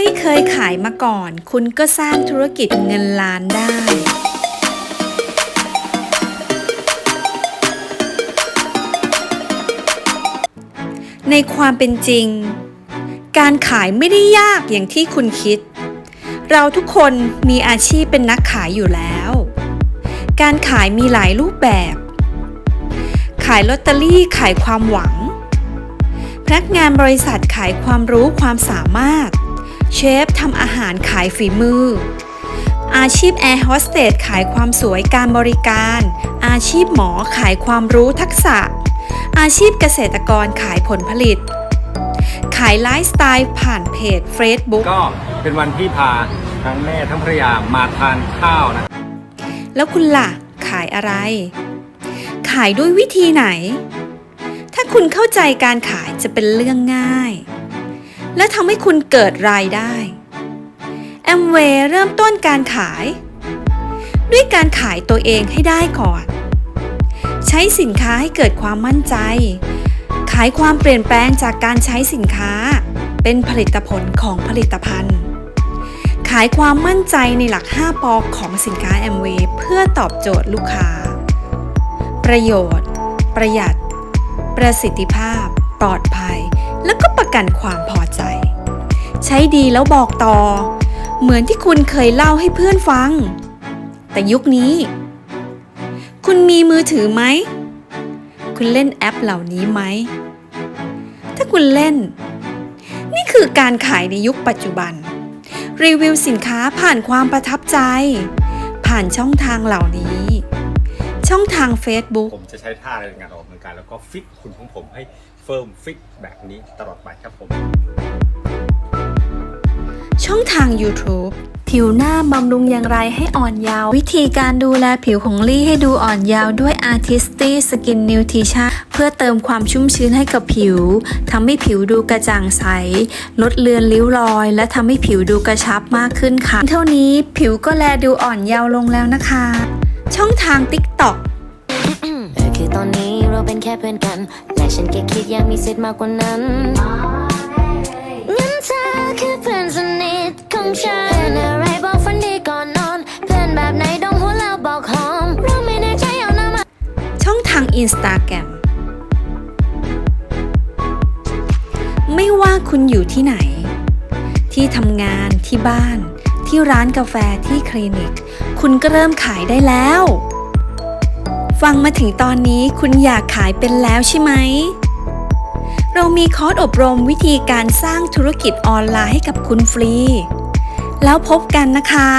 ไม่เคยขายมาก่อน คุณก็สร้างธุรกิจเงินล้านได้ ในความเป็นจริง การขายไม่ได้ยากอย่างที่คุณคิด เราทุกคนมีอาชีพเป็นนักขายอยู่แล้ว การขายมีหลายรูปแบบ ขายลอตเตอรี่ขายความหวังพนักงานบริษัทขายความรู้ความสามารถ เชฟทำอาหารขายฝีมือ อาชีพแอร์โฮสเตสขายความสวยการบริการ อาชีพหมอขายความรู้ทักษะ อาชีพเกษตรกรขายผลผลิต ขายไลฟ์สไตล์ผ่านเพจ Facebook ก็เป็นวันที่พาทั้งแม่ทั้งภรรยามาทานข้าวนะ แล้วคุณล่ะ ขายอะไร ขายด้วยวิธีไหน ถ้าคุณเข้าใจการขายจะเป็นเรื่องง่าย และทำให้คุณเกิดรายได้แอมเวย์เริ่มต้นการขาย ด้วยการขายตัวเองให้ได้ก่อน ใช้สินค้าให้เกิดความมั่นใจ ขายความเปลี่ยนแปลงจากการใช้สินค้า เป็นผลิตผลของผลิตภัณฑ์ ขายความมั่นใจในหลัก 5ปอของสินค้าแอมเวย์เพื่อตอบโจทย์ลูกค้า ประโยชน์ ประหยัด ประสิทธิภาพ ปลอดภัย แล้วก็ประกันความพอใจ ใช้ดีแล้วบอกต่อ เหมือนที่คุณเคยเล่าให้เพื่อนฟัง แต่ยุคนี้ คุณมีมือถือไหม คุณเล่นแอปเหล่านี้ไหม ถ้าคุณเล่น นี่คือการขายในยุคปัจจุบัน รีวิวสินค้าผ่านความประทับใจ ผ่านช่องทางเหล่านี้ ช่องทาง Facebook ผมจะใช้ท่าในการออกกำลังกายแล้วก็ฟิตคุณของผมให้เฟิร์มฟิตแบบนี้ตลอดไปครับผม ช่องทาง YouTube ผิวหน้าบำรุงอย่างไรให้อ่อนเยาว์วิธีการดูแลผิวของลี่ให้ดูอ่อนเยาว์ด้วย Artisty Skin Nutrition เพื่อเติมความชุ่มชื้นให้กับผิวทำให้ผิวดูกระจ่างใส ลดเลือนริ้วรอย และทำให้ผิวดูกระชับมากขึ้นค่ะ เท่านี้ผิวก็แลดูอ่อนเยาว์ลงแล้วนะคะ ช่องทาง TikTok เออคือตอนนี้เราเป็นแค่เพื่อนกัน และฉันแค่คิดอยากมีสิทธิ์มากกว่านั้นงั้นเธอคือเพื่อนสนิทของฉันเพื่อนอะไรบอกฝันดีก่อนนอน เพื่อนแบบไหนดองหัวแล้วบอกหอมเราไม่แน่ใจเอาหน้ามาช่องทาง Instagram ไม่ว่าคุณอยู่ที่ไหน ที่ทำงานที่บ้าน ที่ร้านกาแฟที่คลินิก คุณก็เริ่มขายได้แล้ว ฟังมาถึงตอนนี้คุณอยากขายเป็นแล้วใช่ไหม เรามีคอร์สอบรมวิธีการสร้างธุรกิจออนไลน์ให้กับคุณฟรี แล้วพบกันนะคะ